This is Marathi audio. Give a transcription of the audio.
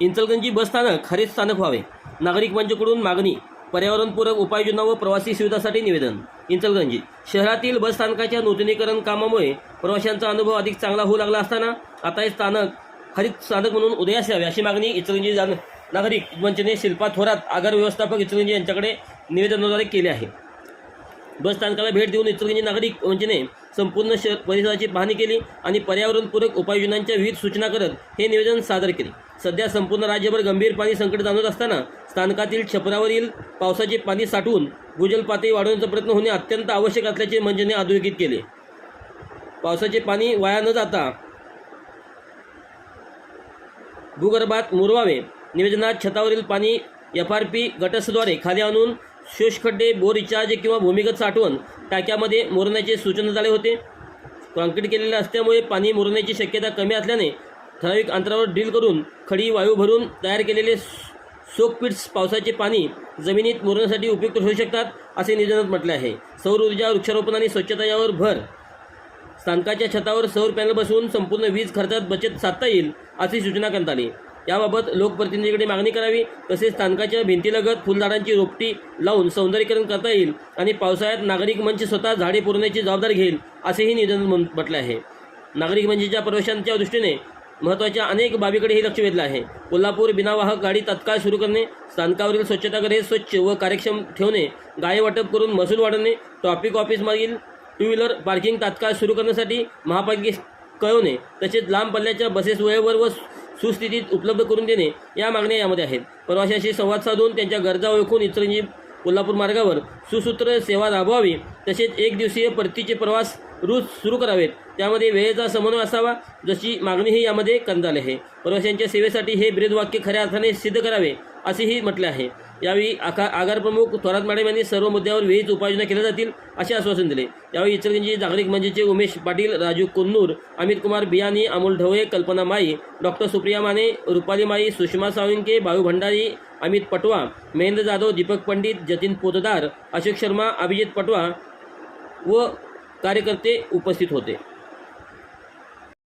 इंचलगंजी बसस्थानक हरित स्थानक व्हावे. नागरिक मंचकडून मागणी पर्यावरणपूरक उपाययोजना व प्रवासी सुविधासाठी निवेदन. इंचलगंजी शहरातील बसस्थानकाच्या नूतनीकरण कामामुळे प्रवाशांचा अनुभव अधिक चांगला होऊ लागला असताना आता हे स्थानक हरित स्थानक म्हणून उदयास यावे अशी मागणी इचलगंजी जाण नागरिक मंचने शिल्पा थोरात आगार व्यवस्थापक इचलगंजी यांच्याकडे निवेदनाद्वारे केले आहे. बस स्थानकाला भेट देऊन इचलगंजी नागरिक मंचने संपूर्ण शहर परिसराची पाहणी केली आणि पर्यावरणपूरक उपाययोजनांच्या विविध सूचना करत हे निवेदन सादर केले. सध्या संपूर्ण राज्यभर गंभीर पाणी संकट जाणवत असताना स्थानकातील छपरावरील पावसाचे पाणी साठवून भूजल पातळी वाढवण्याचा प्रयत्न होणे अत्यंत आवश्यक असल्याचे मंजने अधोरेखित केले. पावसाचे पाणी वाया न जाता भूगर्भात मुरवावे. निवेदनात छतावरील पाणी एफ आर पी गटसद्वारे खाली आणून शोषखड्डे बोर रिचार्ज किंवा भूमिगत साठवण टाक्यामध्ये मुरण्याचे सूचना झाले होते. कॉन्क्रीट केलेले असल्यामुळे पाणी मुरण्याची शक्यता कमी असल्याने ठराविक अंतरावर ड्रिल करून खडी वायू भरून तयार केलेले सोकपीट्स पावसाचे पाणी जमिनीत मुरण्यासाठी उपयुक्त होऊ शकतात असे निवेदनात म्हटले आहे. सौर ऊर्जा वृक्षारोपण आणि स्वच्छता यावर भर. स्थानकाच्या छतावर सौर पॅनल बसवून संपूर्ण वीज खर्चात बचत साधता येईल अशी सूचना करण्यात आली. याबाबत लोकप्रतिनिधीकडे मागणी करावी तसेच स्थानकाच्या भिंतीलगत फुलझाडांची रोपटी लावून सौंदर्यीकरण करता येईल आणि पावसाळ्यात नागरिक मंच स्वतः झाडे पुरवण्याची जबाबदारी घेईल असेही निवेदन म्हण- म्हटले आहे. नागरिक मंचच्या प्रवेशांच्या दृष्टीने महत्त्वाच्या अनेक बाबीकडे हे लक्ष वेधलं आहे. कोल्हापूर बिनावाहक गाडी तत्काळ सुरू करणे स्थानकावरील स्वच्छतागृहे स्वच्छ व कार्यक्षम ठेवणे गाय वाटप करून महसूल वाढवणे ट्रॉफिक ऑफिसमागील टू व्हीलर पार्किंग तात्काळ सुरू करण्यासाठी महापालिकेस कळवणे तसेच लांब पल्ल्याच्या बसेस वेळेवर व सुस्थितीत उपलब्ध करून देणे या मागण्या यामध्ये आहेत. प्रवाशांशी संवाद साधून त्यांच्या गरजा ओळखून इतरंजी कोल्हापूर मार्गावर सुसूत्र सेवा राबवावी तसेच एक दिवसीय परतीचे प्रवास रूज सुरू करावेत. त्यामध्ये वेळेचा समन्वय असावा. जशी मागणीही यामध्ये करण्यात आली आहे. प्रवाशांच्या सेवेसाठी हे ब्रीदवाक्य खऱ्या अर्थाने सिद्ध करावे असेही म्हटले आहे. यावेळी आखा आगार प्रमुख थोरात मॅडम यांनी सर्व मुद्द्यावर वेळीच उपाययोजना केल्या जातील असे आश्वासन दिले. यावेळी इचलकरंजी जागतिक मंचचे उमेश पाटील राजू कुन्नूर अमित कुमार बियानी अमोल ढवळे कल्पना माई डॉक्टर सुप्रिया माने रुपाली माई सुषमा साळुंके बाळू भंडारी अमित पटवा महेंद्र जाधव दीपक पंडित जतीन पोतदार अशोक शर्मा अभिजित पटवा व कार्यकर्ते उपस्थित होते.